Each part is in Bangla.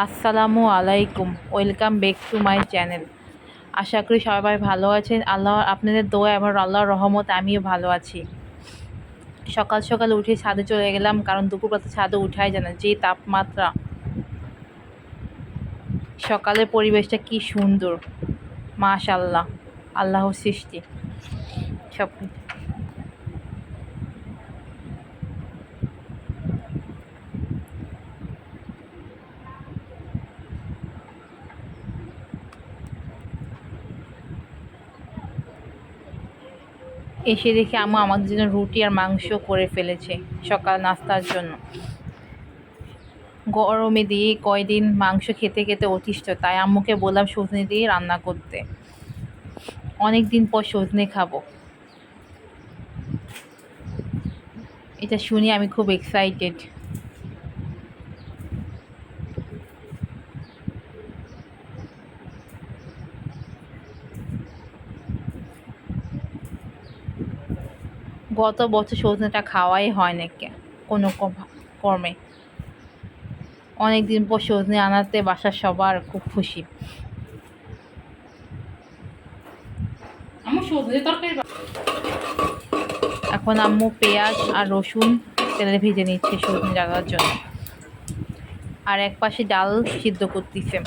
আসসালামু আলাইকুম। Welcome back to my channel আশা করি সবাই ভালো আছেন। আল্লাহ, আপনাদের দোয়া এবং আল্লাহর রহমত আমিও ভালো আছি। সকাল সকাল উঠে ছাদে চলে গেলাম, কারণ দুপুরবেলা ছাদে উঠাই যায় না, যে তাপমাত্রা। সকালের পরিবেশটা কি সুন্দর। মাশাল্লাহ আল্লাহর সৃষ্টি। সব এসে দেখে আম্মু আমাদের জন্য রুটি আর মাংস করে ফেলেছে সকাল নাস্তার জন্য। গরমে দিয়ে কয়দিন মাংস খেতে খেতে অতিষ্ঠ, তাই আম্মুকে বললাম সজনে দিয়ে রান্না করতে। অনেক দিন পর সজনে খাব। এটা শুনি আমি খুব এক্সাইটেড গত বছর সজনেটা খাওয়াই হয় না কে- কোনো কর্মে অনেক দিন পর সজনে আনাতে বাসার সবার খুব খুশি। এখন আম্মু পেঁয়াজ আর রসুন তেলে ভেজে নিচ্ছে সজনে জাগার জন্য। আর এক পাশে ডাল সিদ্ধ করতেছে।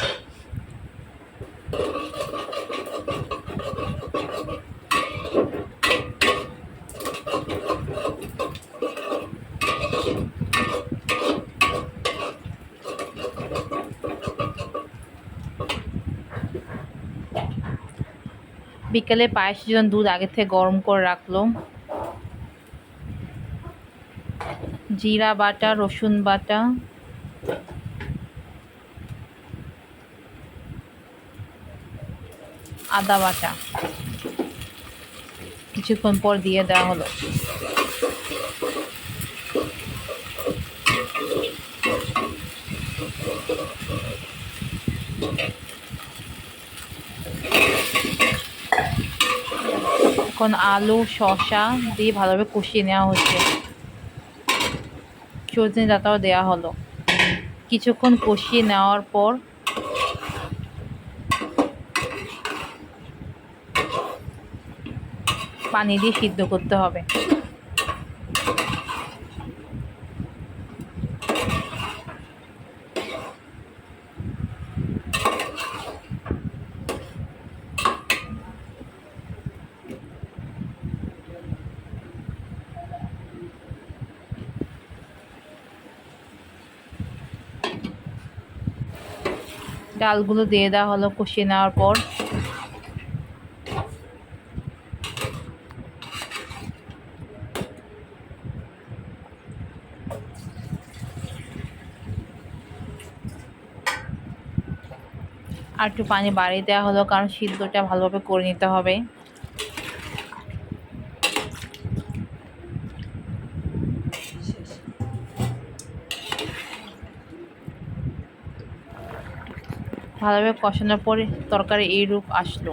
বিকেলে পায়েসের জন্য দুধ আগে থেকে গরম করে রাখল। জিরা বাটা, রসুন বাটা। আদা বাটা। কিছুক্ষণ পর দিয়ে দেওয়া হলো। এখন আলু, শসা দিয়ে ভালোভাবে কষিয়ে নেওয়া হচ্ছে। সজনে ডাঁটাও দেওয়া হলো। কিছুক্ষণ কষিয়ে নেওয়ার পর পানি দিয়ে সিদ্ধ করতে হবে। ডালগুলো দিয়ে দেওয়া হলো কষিয়ে নেওয়ার পর। আর একটু পানি বাড়িয়ে দেওয়া হলো, কারণ সিদ্ধটা ভালোভাবে করে নিতে হবে। ভালোভাবে কষানোর পরে তরকারি এই রূপ আসলো।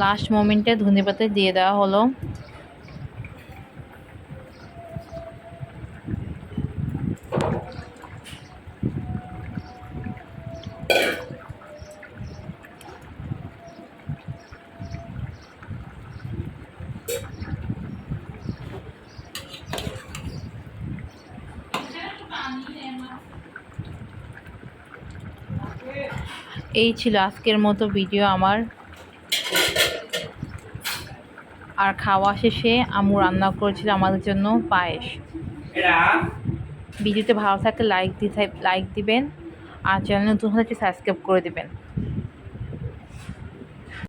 লাস্ট মোমেন্টে ধনে পাতা দিয়ে দেওয়া হলো। এই ছিল আজকের মতো ভিডিও আমার। আর খাওয়া শেষে আমু রান্না করেছিল আমাদের জন্য পায়েস। ভিডিওতে ভালো থাকলে লাইক দিতে লাইক দিবেন। আর চ্যানেল নতুন হলে সাবস্ক্রাইব করে দিবেন।